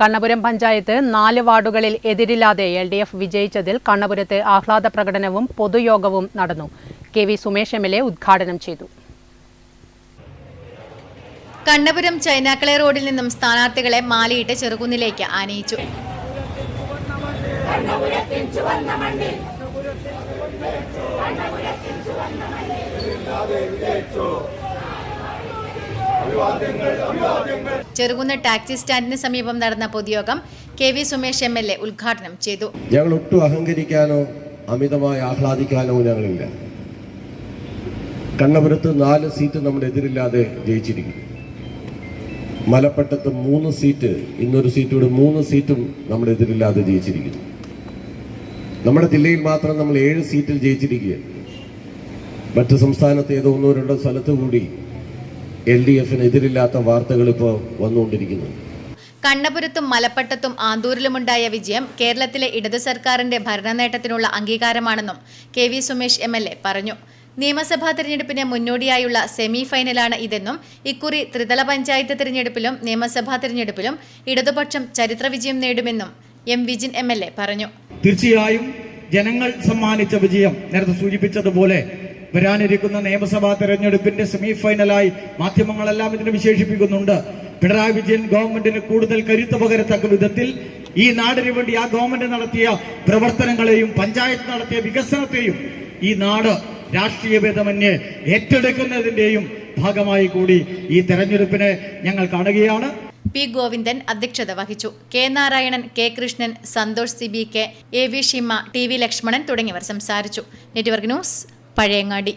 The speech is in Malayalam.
കണ്ണപുരം പഞ്ചായത്ത് നാല് വാർഡുകളിൽ എതിരില്ലാതെ എൽ ഡി എഫ് വിജയിച്ചതിൽ കണ്ണപുരത്ത് ആഹ്ലാദ പ്രകടനവും പൊതുയോഗവും നടന്നു. K V Sumesh M L A ഉദ്ഘാടനം ചെയ്തു. കണ്ണപുരം ചൈനാക്കളെ റോഡിൽ നിന്നും സ്ഥാനാർത്ഥികളെ മാലയിട്ട് ചെറുകുന്നിലേക്ക് ആനയിച്ചു. ചെറുകുന്ന് ടാക്സി സ്റ്റാൻഡിന് സമീപം നടന്ന പൊതുയോഗം K V Sumesh M L A ഉദ്ഘാടനം ചെയ്തു. ഞങ്ങൾ ഒട്ടും അഹങ്കരിക്കാനോ അമിതമായി ആഹ്ലാദിക്കാനോ ഞങ്ങളില്ല. കണ്ണപുരത്ത് നാല് സീറ്റ് നമ്മുടെ എതിരില്ലാതെ ജയിച്ചിരിക്കുന്നു. മലപ്പട്ടത്ത് മൂന്ന് സീറ്റ് ഇന്നൊരു സീറ്റോട് മൂന്ന് സീറ്റും നമ്മുടെ എതിരില്ലാതെ ജയിച്ചിരിക്കുന്നു. നമ്മുടെ ജില്ലയിൽ മാത്രം നമ്മൾ ഏഴ് സീറ്റിൽ ജയിച്ചിരിക്കുകയാണ്. മറ്റ് സംസ്ഥാനത്ത് ഏതോ ഒന്നോ രണ്ടോ സ്ഥലത്ത് കൂടി എൽ ഡി എഫിന് എതിരില്ലാത്ത വാർത്തകൾ ഇപ്പോൾ വന്നുകൊണ്ടിരിക്കുന്നു. കണ്ണപുരത്തും മലപ്പട്ടത്തും ആന്തൂരിലുമുണ്ടായ വിജയം കേരളത്തിലെ ഇടതു സർക്കാരിന്റെ ഭരണനേട്ടത്തിനുള്ള അംഗീകാരമാണെന്നും K V Sumesh M L A പറഞ്ഞു. നിയമസഭാ തെരഞ്ഞെടുപ്പിന് മുന്നോടിയായുള്ള സെമി ഫൈനലാണ് ഇതെന്നും ഇക്കുറി ത്രിതല പഞ്ചായത്ത് തെരഞ്ഞെടുപ്പിലും നിയമസഭാ തെരഞ്ഞെടുപ്പിലും ഇടതുപക്ഷം ചരിത്ര വിജയം നേടുമെന്നും M Vijin M L A പറഞ്ഞു. തീർച്ചയായും ജനങ്ങൾ സമ്മാനിച്ച വിജയം നേരത്തെ സൂചിപ്പിച്ചതുപോലെ വരാനിരിക്കുന്ന നിയമസഭാ തെരഞ്ഞെടുപ്പിന്റെ സെമി ഫൈനലായി മാധ്യമങ്ങളെല്ലാം ഇതിനെ വിശേഷിപ്പിക്കുന്നുണ്ട്. പിണറായി വിജയൻ ഗവൺമെന്റിന് കൂടുതൽ കരുത്ത് പകരത്തക്ക വിധത്തിൽ ഈ നാടിന് വേണ്ടി ആ ഗവൺമെന്റ് നടത്തിയ പ്രവർത്തനങ്ങളെയും പഞ്ചായത്ത് നടത്തിയ വികസനത്തെയും ഈ നാട് രാഷ്ട്രീയ ഭേദമന്യേ ഏറ്റെടുക്കുന്നതിന്റെയും ഭാഗമായി കൂടി ഈ തെരഞ്ഞെടുപ്പിനെ ഞങ്ങൾ കാണുകയാണ്. പി ഗോവിന്ദൻ അധ്യക്ഷത വഹിച്ചു. K Narayanan K Krishnan Santhosh C B K A V Shima T V Lakshmanan തുടങ്ങിയവർ സംസാരിച്ചു. Network news Pazhayangadi